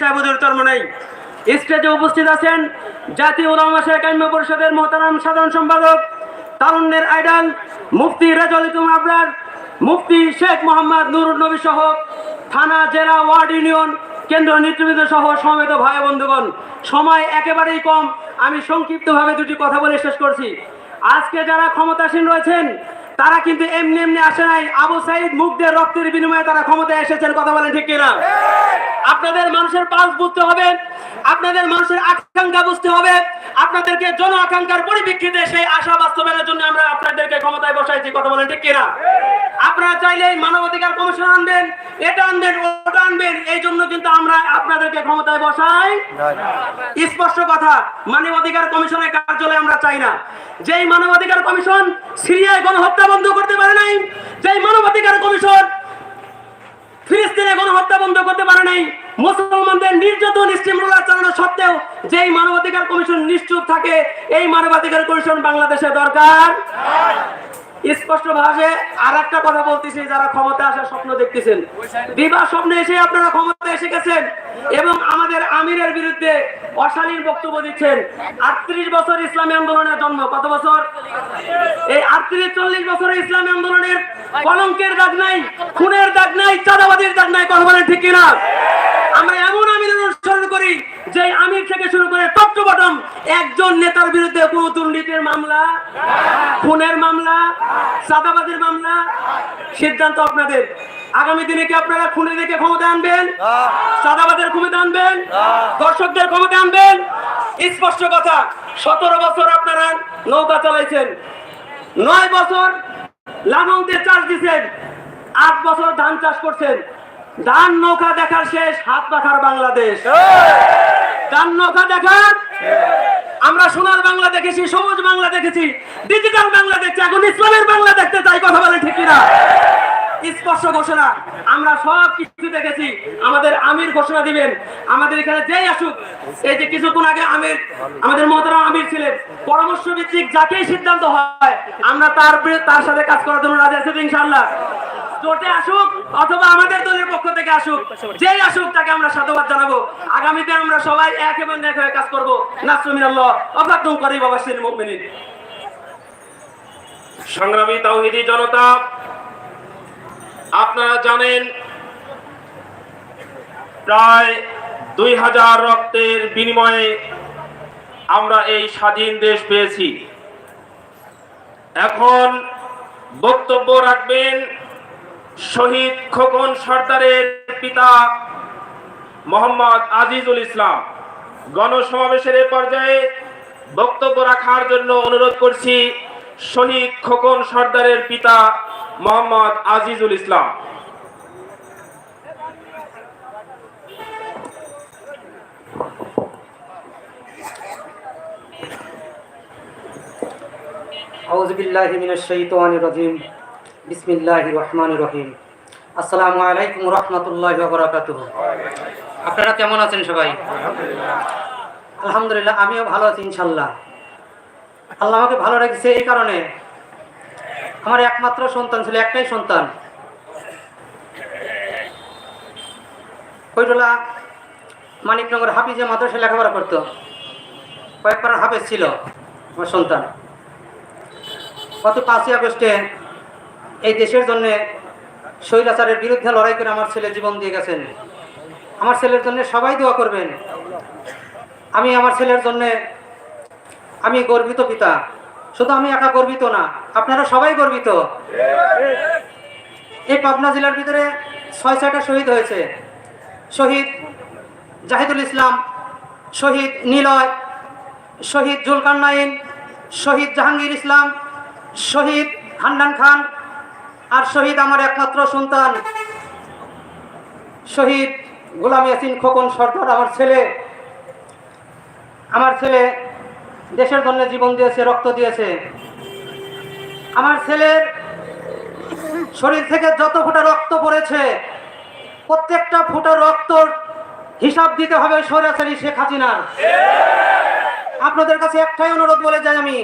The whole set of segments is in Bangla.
সাহেবুদের চর্ম নেই। স্টেজে উপস্থিত আছেন জাতীয় উলামা শেখ আইম্য পরিষদের মহতারাম সাধারণ সম্পাদক, তারুণ্যের আইডাল মুফতি রেজল ইতুম আবরার, মুফতি শেখ মোহাম্মদ নুরুল নবী সহ থানা, জেলা, ওয়ার্ড, ইউনিয়ন কেন্দ্র নেতৃবৃন্দ সহ সমেত ভাই বন্ধুগণ। সময় একেবারেই কম। আমি সংক্ষিপ্তভাবে দুটি কথা বলে শেষ করছি। আজকে যারা ক্ষমতাসীন রয়েছেন তারা কিন্তু এমনি এমনি আসে নাই। আবু সাইদ মুখদের রক্তের বিনিময়ে তারা ক্ষমতায় এসেছেন, কথা বলেন ঠিক কিনা? আপনাদের মানুষের পালস বুঝতে হবে, আপনাদের মানুষের আকাঙ্ক্ষা বুঝতে হবে, আপনাদেরকে জন আকাঙ্ক্ষার পরিপ্রেক্ষিতে সেই আশা বাস্তবায়নের জন্য আমরা আপনাদেরকে ক্ষমতায় বসাইছি, কথা বলেন ঠিক কিনা? আপনারা চাইলেই মানবাধিকার কমিশন আনবেন, এটা আনবেন, ওটা আনবেন, এই জন্য কিন্তু আমরা আপনাদেরকে ক্ষমতায় বসাই। স্পষ্ট কথা, মানবাধিকার কমিশনের কার্যালয় আমরা চাই না। যেই মানবাধিকার কমিশন সিরিয়ায় গণহত্যা বন্ধ করতে পারে নাই। যেই মানবাধিকার কমিশন ফিলিস্তিনে গণহত্যা বন্ধ করতে পারে নাই, মুসলমানদের নির্যাতন স্টিমরোলার চালানো সত্ত্বেও যেই মানবাধিকার কমিশন নিশ্চুপ থাকে, এই মানবাধিকার কমিশন বাংলাদেশে দরকার। স্পষ্ট ভাষায় আর একটা কথা বলতেছি, যারা ক্ষমতা আসার স্বপ্ন দেখতেছেন। বিবাহ স্বপ্নে এসে আপনারা ক্ষমতা এসে গেছেন এবং আমাদের আমিরের বিরুদ্ধে অশালীন বক্তব্য দিচ্ছেন। আটত্রিশ বছর ইসলামী আন্দোলনের জন্ম, কত বছর? এই আটত্রিশ, চল্লিশ বছরের ইসলামী আন্দোলনের কলঙ্কের দাগ নাই, খুনের দাগ নাই চাঁদাবাদের দাগ নাই, কথা বলেন ঠিক কিনা? আমরা অনুসরণ করি যে আমির থেকে শুরু করে টপ টু বটম। একজন নেতার বিরুদ্ধে কোনো দুর্নীতির মামলা খুনের মামলা সাদাবাদের মামলা সিদ্ধান্ত আপনাদের। আগামী দিনে কি আপনারা খুনে দেখে ক্ষমতা আনবেন? সাদাবাদের ক্ষমতা আনবেন? দর্শকদের ক্ষমতা আনবেন? স্পষ্ট কথা সতেরো বছর আপনারা নৌকা চালাইছেন। নয় বছর লাঙলতে চাষ দিচ্ছেন আট বছর ধান চাষ করছেন। ধান নৌকা দেখার শেষ হাত পাখার বাংলাদেশ। ধান নৌকা দেখার আমরা সোনার বাংলা দেখেছি সবুজ বাংলা দেখেছি ডিজিটাল বাংলা দেখছি এখন ইসলামের বাংলা দেখতে চাই কথা বলে ঠিক কিনা? স্পষ্ট ঘোষণা আমরা সব কিছু দেখেছি আমাদের আমির ঘোষণা দিবেন আমাদের এখানে যেই আসুক এই যে কিছুক্ষণ আগে আমির আমাদের মহতারাম আমির ছিলেন পরামর্শ ভিত্তিক যাকেই সিদ্ধান্ত হয় আমরা তার তার সাথে কাজ করার জন্য রাজি আছি তো ইনশাআল্লাহ। জোটে আসুক অথবা আমাদের দলের পক্ষ থেকে আসুক, যেই আসুক তাকে আমরা সাধুবাদ জানাব। আগামীতে আমরা সবাই এক এবং এক হয়ে কাজ করব। নাসমিন আল্লাহ করি বাবা শ্রী সংগ্রামী তাওহিদি জনতা, আপনারা জানেন, প্রায় দুই হাজার রক্তের বিনিময়ে আমরা এই স্বাধীন দেশ পেয়েছি। এখন বক্তব্য রাখবেন শহীদ খোকন সর্দারের পিতা মোহাম্মদ আজিজুল ইসলাম। গণসমাবেশের এ পর্যায়ে বক্তব্য রাখার জন্য অনুরোধ করছি শহীদ খোকন সর্দারের পিতা মোহাম্মদ আজিজুল ইসলাম। আউযু বিল্লাহি মিনাশ শাইতানির রাজিম। বিসমিল্লাহির রহমানির রহিম। আসসালামু আলাইকুম রাহমাতুল্লাহি ওয়া বারাকাতুহু। আপনারা কেমন আছেন সবাই? আলহামদুলিল্লাহ, আমিও ভালো আছি ইনশাল্লাহ আল্লাহ আমাকে ভালো রেখেছে এই কারণে। আমার একমাত্র সন্তান ছিল, একটাই সন্তান। কৈটলা মানিকনগর হাফিজে মাদ্রাসায় লেখাপড়া করতো। কয়েকবার হাফেজ ছিল আমার সন্তান। গত পাঁচই আগস্টে এই দেশের জন্য স্বৈরাচারের বিরুদ্ধে লড়াই করে আমার ছেলে জীবন দিয়ে গেছেন। আমার ছেলের জন্য সবাই দোয়া করবেন। আমি আমার ছেলের জন্য আমি গর্বিত পিতা। শুধু আমি একা গর্বিত না, আপনারা সবাই গর্বিত। এই পাবনা জেলার ভিতরে ছয়, ছয়টা শহীদ হয়েছে। শহীদ জাহিদুল ইসলাম, শহীদ নিলয়, শহীদ জুলকার নাইন শহীদ জাহাঙ্গীর ইসলাম, শহীদ হান্নান খান আর শহীদ আমার একমাত্র সন্তান। শহীদ গোলাম ইয়াসিন খোকন সর্দার আমার ছেলে। আমার ছেলে দেশের জন্য জীবন দিয়েছে, রক্ত দিয়েছে। আমার ছেলের শরীর থেকে যত ফোঁটা রক্ত পড়েছে, প্রত্যেকটা ফোঁটা রক্তর হিসাব দিতে হবে সরাসরি শেখ হাসিনার। আপনাদের কাছে একটাই অনুরোধ বলে যাই আমি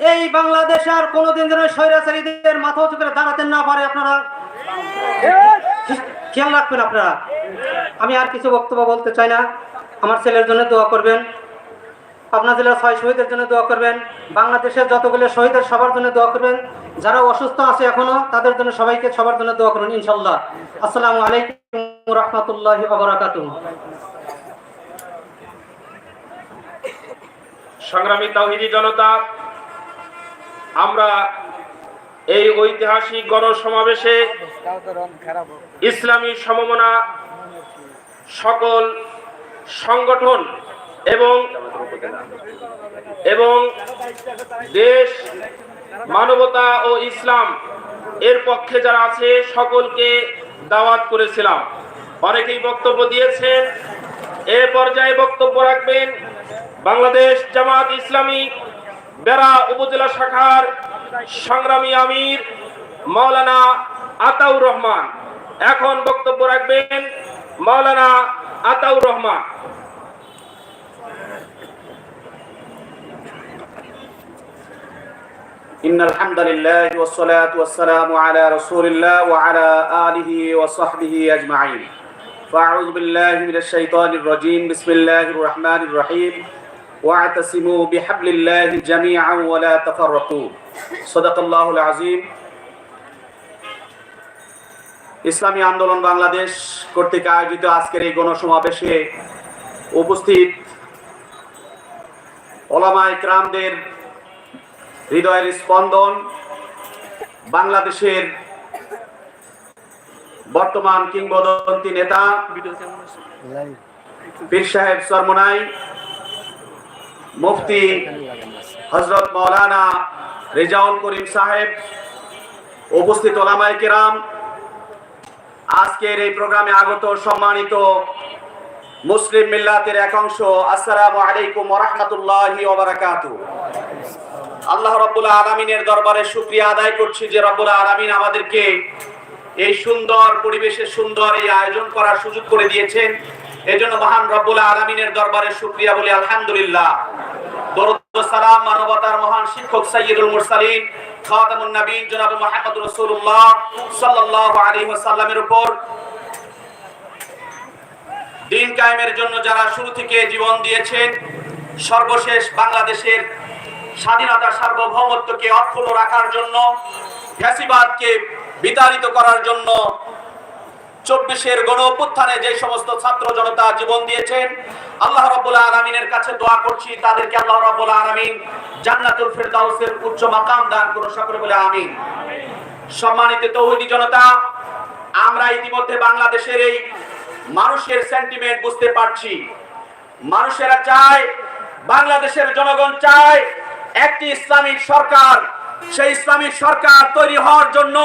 এই বাংলাদেশে আর কোনোদিন যেন স্বৈরাচারীদের মাথা উঁচু করে দাঁড়াতে না পারে আপনারা। খেয়াল রাখবেন আপনারা। আমি আর কিছু বক্তব্য বলতে চাই না। আমার ছেলের জন্য দোয়া করবেন। পাবনা জেলার ছয় শহীদের জন্য দোয়া করবেন। বাংলাদেশের যতগুলো শহীদের সবার জন্য দোয়া করবেন। যারা অসুস্থ আছে এখনও, তাদের জন্য সবাইকে সবার জন্য দোয়া করুন ইনশাল্লাহ আসসালামু আলাইকুম রহমতুল্লাহ বাবরাকাতুহ সংগ্রামী তাহিদি জনতা আমরা এই ঐতিহাসিক গণসমাবেশে ইসলামী সমমনা সকল সংগঠন এবং এবং দেশ, মানবতা ও ইসলাম এর পক্ষে যারা আছে সকলকে দাওয়াত করেছিলাম। অনেকেই বক্তব্য দিয়েছেন। এ পর্যায়ে বক্তব্য রাখবেন বাংলাদেশ জামাত ইসলামী বেড়া উপজেলা শাখার সংগ্রামী আমির মাওলানা আতাউর রহমান এখন বক্তব্য রাখবেন মাওলানা আতাউর রহমান إن الحمد لله والصلاة والسلام على رسول الله وعلى آله وصحبه أجمعين فأعوذ بالله من الشيطان الرجيم بسم الله الرحمن الرحيم ওয়াতাসিমু ইসলামী আন্দোলন বাংলাদেশ কর্তৃক আয়োজিত আজকের এই গণসমাবেশে উপস্থিত ওলামায় ক্রামদের হৃদয়ের স্পন্দন, বাংলাদেশের বর্তমান কিংবদন্তি নেতা, পীর সাহেব সরমনাই মুফতি হজরত মৌলানা রেজাউল করিম সাহেব, উপস্থিত ওলামাই কেরাম, আজকের এই প্রোগ্রামে আগত সম্মানিত মুসলিম মিল্লাতের এক অংশ, আসসালামু আলাইকুম ওরহমতুল্লাহি ওবারাকাতুহ আল্লাহ রব্বুল আলমিনের দরবারে শুক্রিয়া আদায় করছি যে রব্বুল আলমিন আমাদেরকে এই সুন্দর পরিবেশে সুন্দর এই আয়োজন করার সুযোগ করে দিয়েছেন। এই জন্য মহান রব্বুল আলমিনের দরবারে শুক্রিয়া বলি, আলহামদুলিল্লাহ। দিন কায়েমের জন্য যারা শুরু থেকে জীবন দিয়েছেন, সর্বশেষ বাংলাদেশের স্বাধীনতা, সার্বভৌমত্বকে অক্ষুণ্ণ রাখার জন্য, ফ্যাসিবাদকে বিতাড়িত করার জন্য চব্বিশের গণ অভ্যুত্থানে যে সমস্ত ছাত্র জনতা জীবন দিয়েছেন, আল্লাহ রাব্বুল আলামিনের কাছে দোয়া করছি, তাদেরকে আল্লাহ রাব্বুল আলামিন জান্নাতুল ফেরদাউসের উচ্চ মাকাম দান করুন, সকলে বলে আমিন। সম্মানিত তৌহিদি জনতা, আমরা ইতিমধ্যে বাংলাদেশের এই মানুষের সেন্টিমেন্ট বুঝতে পারছি। মানুষেরা চায়, বাংলাদেশের জনগণ চায়, একটি ইসলামিক সরকার সেই ইসলামিক সরকার তৈরি হওয়ার জন্য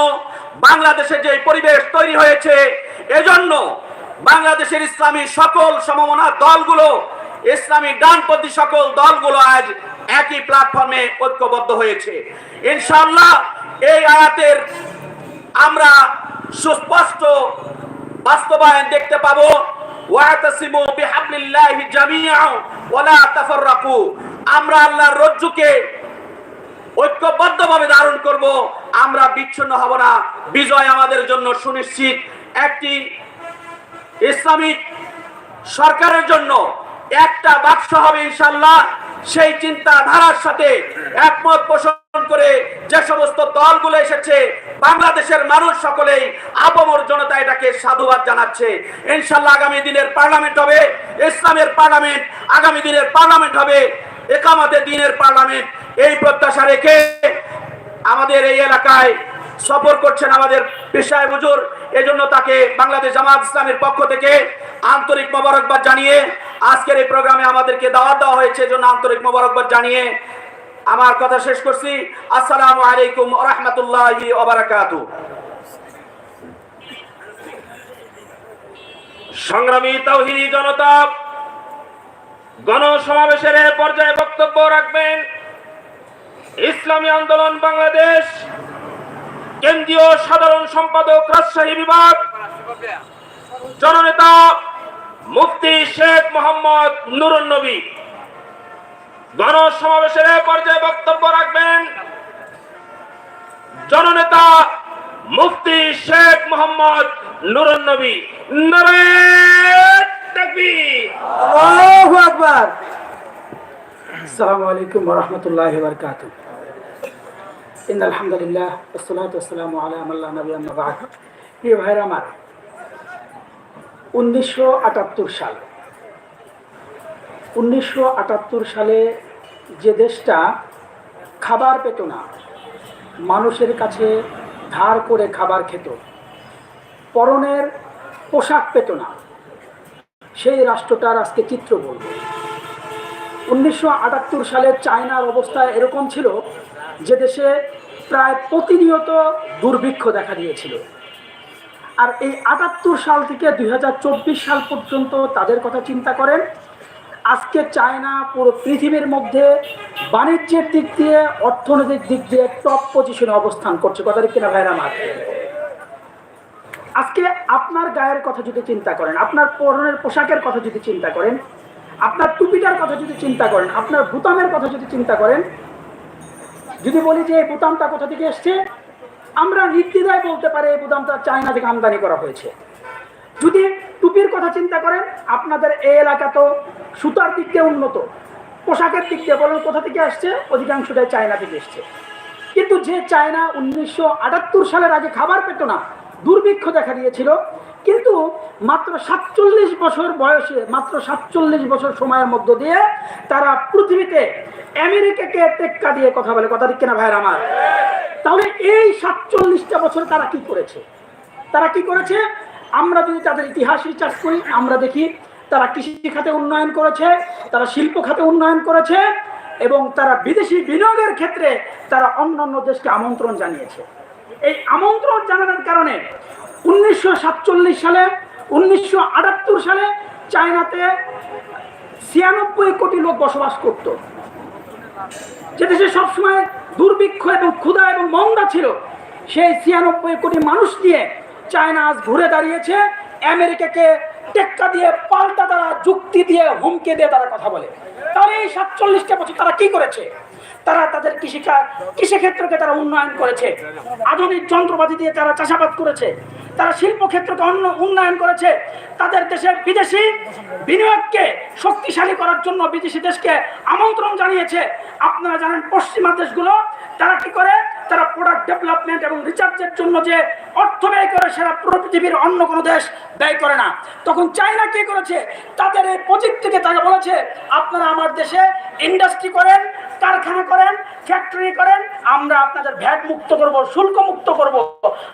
বাংলাদেশে যে পরিবেশ তৈরি হয়েছে, এজন্য বাংলাদেশের ইসলামী সকল সমমনা দলগুলো, ইসলামী ডানপন্থী সকল দলগুলো আজ একই প্ল্যাটফর্মে ঐক্যবদ্ধ হয়েছে। ইনশাআল্লাহ এই আয়াতের আমরা সুস্পষ্ট বাস্তবায়ন দেখতে পাবো। আমরা আল্লাহর রজ্জুকে ঐক্যবদ্ধভাবে ধারণ করব, আমরা বিচ্ছিন্ন হব না। বিজয় আমাদের জন্য সুনিশ্চিত। একটি ইসলামিক সরকারের জন্য একটা বাক্স হবে ইনশাল্লাহ সেই চিন্তাধারার সাথে একমত পোষণ করে যে সমস্ত দলগুলো এসেছে, বাংলাদেশের মানুষ সকলেই আপামর জনতা এটাকে সাধুবাদ জানাচ্ছে। ইনশাল্লাহ আগামী দিনের পার্লামেন্ট হবে, ইসলামের পার্লামেন্ট আগামী দিনের পার্লামেন্ট হবে, একামাতে দিনের পার্লামেন্ট এই প্রত্যাশা রেখে আমাদের এই এলাকায় সফর করছেন আমাদের পেশায় বুজুর এজন্য তাকে বাংলাদেশ জামাত ইসলামের পক্ষ থেকে আন্তরিক মোবারকবাদ জানিয়ে আজকের এই প্রোগ্রামে আমাদেরকে দাওয়াত দেওয়া হয়েছে। এজন্য আন্তরিক মোবারকবাদ জানিয়ে আমার কথা শেষ করছি। আসসালামু আলাইকুম রহমতুল্লাহি ওবারাকাতু সংগ্রামী তাওহিদি জনতা, গণসমাবেশের পর্যায়ে বক্তব্য রাখবেন। ইসলামী আন্দোলন বাংলাদেশ, কেন্দ্রীয় সাধারণ সম্পাদক রাজশাহী বিভাগ, জননেতা মুফতি শেখ মোহাম্মদ নুরুন নবী। গণসমাবেশের পর্যায়ে বক্তব্য রাখবেন জননেতা মুফতি শেখ মোহাম্মদ নুরুন নবী। নারে আকবার। আসসালামু আলাইকুম ওয়া রাহমাতুল্লাহি ওয়া বারাকাতুহু। ইন আলহামদুলিল্লাহ ওয়াসসালাতু ওয়াসসালামু আলা মান লা নবী আম্মা বা'দ। প্রিয় ভাইরা আমার 1978 সাল 1978 সালে যে দেশটা খাবার পেত না, মানুষের কাছে ধার করে খাবার খেত, পরনের পোশাক পেত না, সেই রাষ্ট্রটার আজকে চিত্র বলব। উনিশশো আটাত্তর সালে চায়নার অবস্থা এরকম ছিল যে দেশে প্রায় প্রতিনিয়ত দুর্ভিক্ষ দেখা দিয়েছিল। আর এই আটাত্তর সাল থেকে দু হাজার চব্বিশ সাল পর্যন্ত তাদের কথা চিন্তা করেন, আজকে চায়না পুরো পৃথিবীর মধ্যে বাণিজ্যের দিক দিয়ে, অর্থনৈতিক দিক দিয়ে টপ পজিশনে অবস্থান করছে। কথা কিনা ভাইরা মার আজকে আপনার গায়ের কথা যদি চিন্তা করেন, আপনার পরনের পোশাকের কথা যদি চিন্তা করেন আপনার টুপিটার কথা যদি চিন্তা করেন, আপনার বুতামের কথা যদি চিন্তা করেন, যদি বলি যে এই বুতামটা কোথা থেকে এসছে, আমরা নির্দ্বিধায় বলতে পারি এই বুতামটা চায়না থেকে আমদানি করা হয়েছে। যদি টুপির কথা চিন্তা করেন, আপনাদের এই এলাকা তো সুতার দিক দিয়ে উন্নত, পোশাকের দিক দিয়ে বলেন কোথা থেকে আসছে, অধিকাংশটাই চায়না থেকে এসছে। কিন্তু যে চায়না উনিশশো আটাত্তর সালের আগে খাবার পেত না, দুর্ভিক্ষ দেখা দিয়েছিল কিন্তু মাত্র সাতচল্লিশ বছর বয়সে, মাত্র সাতচল্লিশ বছর সময়ের মধ্য দিয়ে তারা পৃথিবীতে আমেরিকাকে টেক্কা দিয়ে কথা বলে। কথা ঠিক কিনা ভাইয়ের আমার? তাহলে এই সাতচল্লিশটা বছর তারা কি করেছে? তারা কি করেছে? আমরা যদি তাদের ইতিহাস রিসার্চ করি, আমরা দেখি তারা কৃষি খাতে উন্নয়ন করেছে, তারা শিল্প খাতে উন্নয়ন করেছে, এবং তারা বিদেশি বিনিয়োগের ক্ষেত্রে তারা অন্য অন্য দেশকে আমন্ত্রণ জানিয়েছে। এই আমন্ত্রণ জানানোর কারণে উনিশশো সাতচল্লিশ সালে, উনিশশো আটাত্তর সালে চায়নাতে ছিয়ানব্বই কোটি লোক বসবাস করত। যে দেশে সবসময় দুর্ভিক্ষ এবং ক্ষুধা এবং মন্দা ছিল, সেই ছিয়ানব্বই কোটি মানুষ দিয়ে চায়না আজ ঘুরে দাঁড়িয়েছে, আমেরিকাকে টেক্কা দিয়ে পাল্টা তারা যুক্তি দিয়ে হুমকি দিয়ে তারা কথা বলে। তাহলে এই সাতচল্লিশটা বছর তারা কি করেছে? তারা তাদের কৃষিকাজ, কৃষিক্ষেত্রকে তারা উন্নয়ন করেছে। আধুনিক যন্ত্রপাতি দিয়ে তারা চাষাবাদ করেছে। তারা শিল্পক্ষেত্রকে অন্য উন্নয়ন করেছে। তাদের দেশের বিদেশি বিনিয়োগকে শক্তিশালী করার জন্য বিদেশি দেশকে আমন্ত্রণ জানিয়েছে। আপনারা জানেন পশ্চিমা দেশগুলো, তারা কি করে? তারা প্রোডাক্ট ডেভেলপমেন্ট এবং রিসার্চের জন্য যে অর্থ ব্যয় করে সেটা পুরো পৃথিবীর অন্য কোনো দেশ ব্যয় করে না। তখন চায়না কি করেছে? তাদের এই প্রজেক্ট থেকে তারা বলেছে, আপনারা আমার দেশে ইন্ডাস্ট্রি করেন, কারখানা করেন ফ্যাক্টরি করেন, আমরা আপনাদের ভ্যাট মুক্ত করব, শুল্ক মুক্ত করব।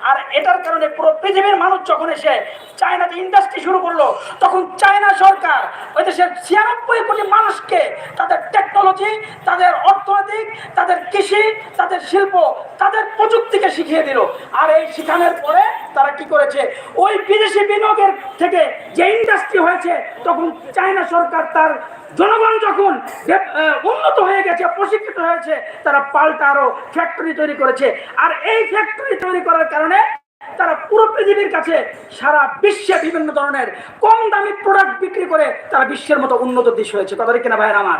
আর এটার কারণে পুরো পৃথিবীর মানুষ যখন এসে চায়নাতে ইন্ডাস্ট্রি শুরু করল, তখন চায়না সরকার ওই দেশের ছিয়ানব্বই কোটি মানুষকে তাদের টেকনোলজি তাদের অর্থনৈতিক, তাদের কৃষি, তাদের শিল্প তাদের প্রযুক্তিকে শিখিয়ে দিল। আর এই শিখানোর পরে তারা কি করেছে? ওই বিদেশি বিনিয়োগের থেকে যে ইন্ডাস্ট্রি হয়েছে, তখন চায়না সরকার তার জনগণ যখন উন্নত হয়ে গেছে, প্রশিক্ষিত হয়েছে, তারা পাল্টা আরও ফ্যাক্টরি তৈরি করেছে। আর এই ফ্যাক্টরি তৈরি করার কারণে তারা পুরো পৃথিবীর কাছে সারা বিশ্বে বিভিন্ন ধরনের কম দামি প্রোডাক্ট বিক্রি করে তারা বিশ্বের মতো উন্নত দেশ হয়েছে। কথা কিনা ভাইয়ের আমার?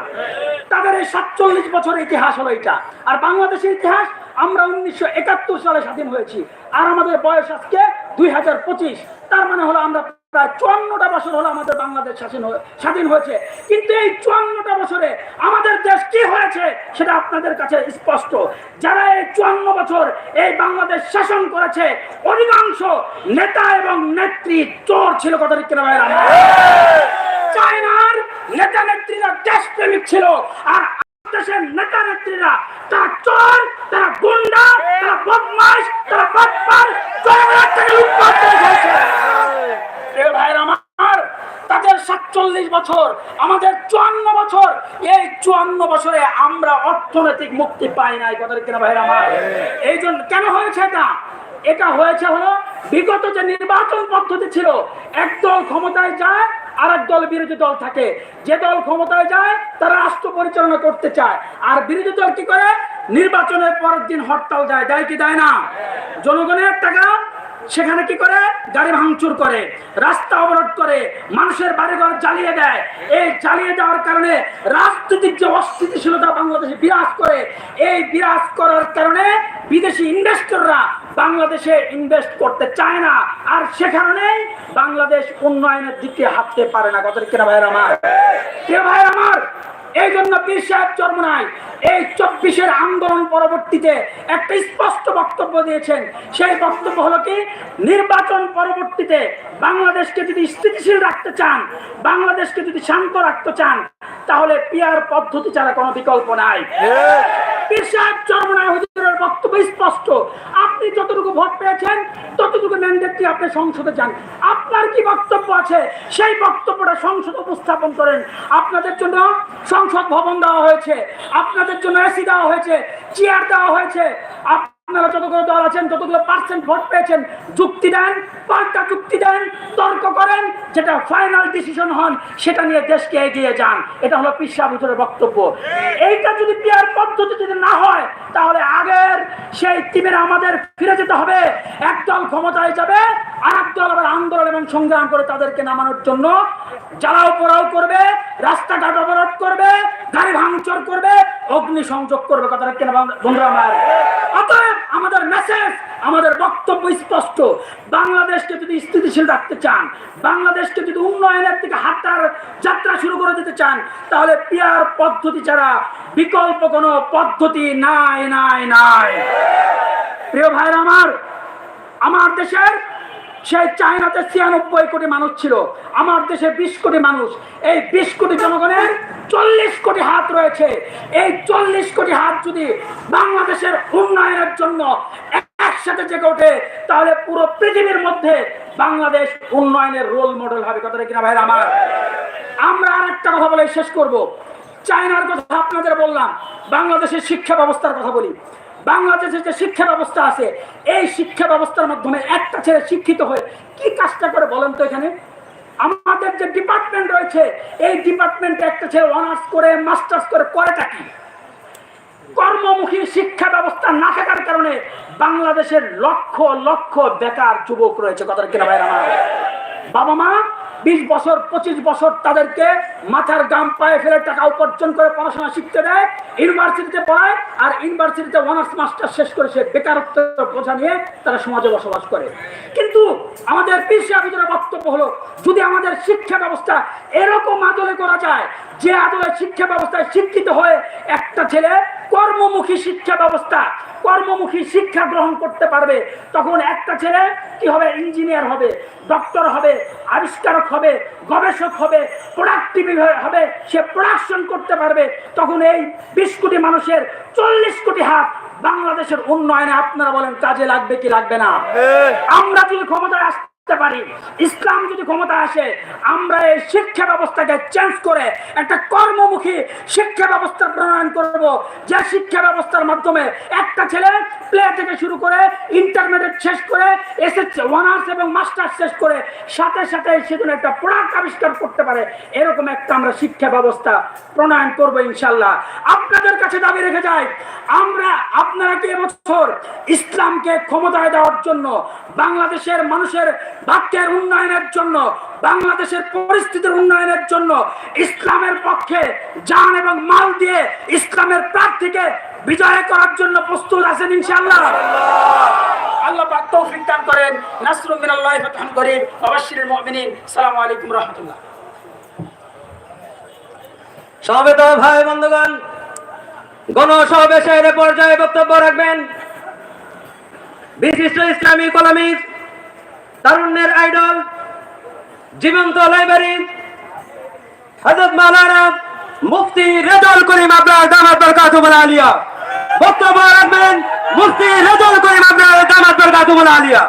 তাদের এই সাতচল্লিশ বছরের ইতিহাস হলো এটা। আর বাংলাদেশের ইতিহাস, আমরা উনিশশো একাত্তর সালে স্বাধীন হয়েছি। আর আমাদের বয়স আজকে দুই হাজার পঁচিশ। তার মানে হলো আমরা প্রায় চুয়ান্নটা বছর হলো আমাদের বাংলাদেশ স্বাধীন স্বাধীন হয়েছে। কিন্তু এই চুয়ান্নটা বছরে হয়েছে সেটা আপনাদের কাছে স্পষ্ট যারা এই চুয়ান্ন বছর এই বাংলাদেশ শাসন করেছে, অধিকাংশ নেতা এবং নেত্রী চোর ছিল, কথা ঠিক কিনা? চায়নার নেতা নেত্রীরা দেশপ্রেমিক ছিল, আর দেশের নেতা নেত্রীরা তারা চোর, তারা গুন্ডা, তারা বদমাস তারা বাটপার জনগণের থেকে আমার তাদের সাতচল্লিশ বছর আমাদের চুয়ান্ন বছর। এই চুয়ান্ন বছরে আমরা অর্থনৈতিক মুক্তি পাই নাই কথা কিনা ভাইয়ের আমার? এই জন্য কেন হয়েছে এটা? এটা হয়েছে হলো বিগত যে নির্বাচন পদ্ধতি ছিল একদল ক্ষমতায় যায় আর এক দল বিরোধী দল থাকে। যে দল ক্ষমতায় যায় তারা রাষ্ট্র পরিচালনা করতে চায়। আর বিরোধী দল কি করে? নির্বাচনের পরের দিন হরতাল দেয়। দেয় কি দেয় না? জনগণের টাকা সেখানে কি করে? গাড়ি ভাঙচুর করে, রাস্তা অবরোধ করে, মানুষের বাড়িঘর জ্বালিয়ে দেয়। এই জ্বালিয়ে দেওয়ার কারণে রাজনৈতিক যে অস্থিতিশীলতা বাংলাদেশে বিরাজ করে, এই বিরাজ করার কারণে বিদেশি ইনভেস্টররা বাংলাদেশে ইনভেস্ট করতে চায় না। আর সে কারণেই বাংলাদেশ উন্নয়নের দিকে হাঁটতে পারে না। কত কিনা ভাইয়ের আমার? কে ভাইয়ের আমার? এই জন্য পীর সাহেব চরমনায় এই চব্বিশের আন্দোলন পরবর্তীতে একটা স্পষ্ট বক্তব্য দিয়েছেন। সেই বক্তব্য হলো কি? নির্বাচন পরবর্তীতে বাংলাদেশকে যদি স্থিতিশীল রাখতে চান, বাংলাদেশকে যদি শান্ত রাখতে চান, তাহলে পিয়ার পদ্ধতি ছাড়া কোনো বিকল্প নাই। পীর সাহেব চরমনায় হুজুরের বক্তব্য স্পষ্ট। আপনি যতটুকু ভোট পেয়েছেন, ততটুকু ম্যান্ডেটটি আপনি সংসদে যান? আপনার কি বক্তব্য আছে? সেই বক্তব্যটা সংসদ উপস্থাপন করেন। আপনাদের জন্য সংসদ ভবন দেওয়া হয়েছে। আপনাদের জন্য এসি দেওয়া হয়েছে চেয়ার দেওয়া হয়েছে। আপনারা যতগুলো দল আছেন, যতগুলো পার্সেন্ট ভোট পেয়েছেন, যুক্তি দেন, পাল্টা যুক্তি দেন, তর্ক করেন, যেটা ফাইনাল ডিসিশন হন, সেটা নিয়ে দেশকে এগিয়ে যান। এটা হলো বক্তব্য। এইটা যদি পিয়ার পদ্ধতি যদি না হয়, তাহলে আগের সেই টিমের আমাদের ফিরে যেতে হবে। একদল ক্ষমতায় যাবে আর একদল আবার আন্দোলন এবং সংগ্রাম করে তাদেরকে নামানোর জন্য জ্বালাও পোড়াও করবে, রাস্তাঘাট অবরোধ করবে, গাড়ি ভাঙচুর করবে অগ্নি সংযোগ করবে। কথাটা কেন বন্ধুরা আমার? অতএব আমাদের মেসেজ আমাদের বক্তব্য স্পষ্ট। বাংলাদেশকে যদি স্থিতিশীল রাখতে চান, বাংলাদেশকে যদি উন্নয়নের দিকে হাঁটার যাত্রা শুরু করে দিতে চান, তাহলে পিয়ার পদ্ধতি ছাড়া বিকল্প কোনো পদ্ধতি নাই নাই নাই। প্রিয় আমার আমার দেশের সেই চায়নাতে ছিয়ানব্বই কোটি মানুষ ছিল, আমার দেশে বিশ কোটি মানুষ। এই বিশ কোটি জনগণের চল্লিশ কোটি হাত রয়েছে। এই চল্লিশ কোটি হাত যদি বাংলাদেশের উন্নয়নের জন্য একসাথে জেগে ওঠে, তাহলে পুরো পৃথিবীর মধ্যে বাংলাদেশ উন্নয়নের রোল মডেল হবে। কথাটা কিনা ভাইরা আমার? আমরা আর একটা কথা বলে শেষ করব। চায়নার কথা আপনাদের বললাম, বাংলাদেশের শিক্ষা ব্যবস্থার কথা বলি। বাংলাদেশের যে শিক্ষা ব্যবস্থা আছে, এই শিক্ষা ব্যবস্থার মাধ্যমে একটা ছেলে শিক্ষিত হয়ে কি কাজটা করে বলেন তো এখানে? আমাদের যে ডিপার্টমেন্ট রয়েছে, এই ডিপার্টমেন্টে একটা ছেলে অনার্স করে মাস্টার্স করে, করেটা কি? কর্মমুখী শিক্ষা ব্যবস্থা না থাকার কারণে বাংলাদেশের লক্ষ লক্ষ বেকার যুবক রয়েছে কথা কিনা ভাইরা আমার? বাবা মা বিশ বছর, পঁচিশ বছর তাদেরকে মাথার গাম পায়ে ফেলে টাকা উপার্জন করে পড়াশোনা শিখতে দেয়, ইউনিভার্সিটিতে পড়ায় আর ইউনিভার্সিটিতে অনার্স মাস্টার শেষ করে সে বেকারত্ব বোঝা নিয়ে তারা সমাজে বসবাস করে। কিন্তু আমাদের পিসি আবিদের বক্তব্য হলো, যদি আমাদের শিক্ষা ব্যবস্থা এরকম আদলে করা যায়, যে আদলে শিক্ষা ব্যবস্থায় শিক্ষিত হয়ে একটা ছেলে কর্মমুখী শিক্ষা ব্যবস্থা কর্মমুখী শিক্ষা গ্রহণ করতে পারবে। তখন একটা ছেলে কি হবে? ইঞ্জিনিয়ার হবে ডক্টর হবে আবিষ্কারক হবে গবেষক হবে প্রোডাক্টিভ হবে সে প্রোডাকশন করতে পারবে। তখন এই বিশ কোটি মানুষের চল্লিশ কোটি হাত বাংলাদেশের উন্নয়নে আপনারা বলেন কাজে লাগবে কি লাগবে না? আমরা যদি ক্ষমতায় আসতে পারি। ইসলাম যদি ক্ষমতা আসে, আমরা এই শিক্ষা ব্যবস্থাকে চেঞ্জ করে একটা কর্মমুখী শিক্ষা ব্যবস্থা প্রণয়ন করব। যে শিক্ষা ব্যবস্থার মাধ্যমে একটা ছেলে প্লে থেকে শুরু করে ইন্টারমিডিয়েট শেষ করে এসএসসি অনার্স এবং মাস্টার্স শেষ করে সাথে সাথে সেজন্য একটা প্রোডাক্ট আবিষ্কার করতে পারে, এরকম একটা আমরা শিক্ষা ব্যবস্থা প্রণয়ন করব ইনশাল্লাহ আপনাদের কাছে দাবি রেখে যাই, আমরা, আপনারা কি এবছর ইসলামকে ক্ষমতায় দেওয়ার জন্য বাংলাদেশের মানুষের বাক্যের উন্নয়নের জন্য, বাংলাদেশের পরিস্থিতির উন্নয়নের জন্য ইসলামের পক্ষে জান এবং মাল দিয়ে ইসলামের প্রার্থীকে বিজয় করার জন্য প্রস্তুত আছেন ইনশাআল্লাহ। আল্লাহ তৌফিক দান করেন নাসরুম মিনাল্লাহি ফাতহুন করিম ওয়াবাশশিরিল মুমিনিন। আসসালামু আলাইকুম রাহমাতুল্লাহ। সমবেত ভাই, বন্ধুগণ, গণসমাবেশের পর্যায়ে বক্তব্য রাখবেন। বিশিষ্ট ইসলামী কলামিস্ট তারুণ্যের আইডল, জীবন্ত লাইব্রেরি হজরত মাওলানা মুফতি রেজল করিম আপনার দামাত বরকাতুমুল আলিয়া। বক্তব্য রাখবেন মুফতি রেজল করিম আপনার দামাত বরকাতুমুল আলিয়া।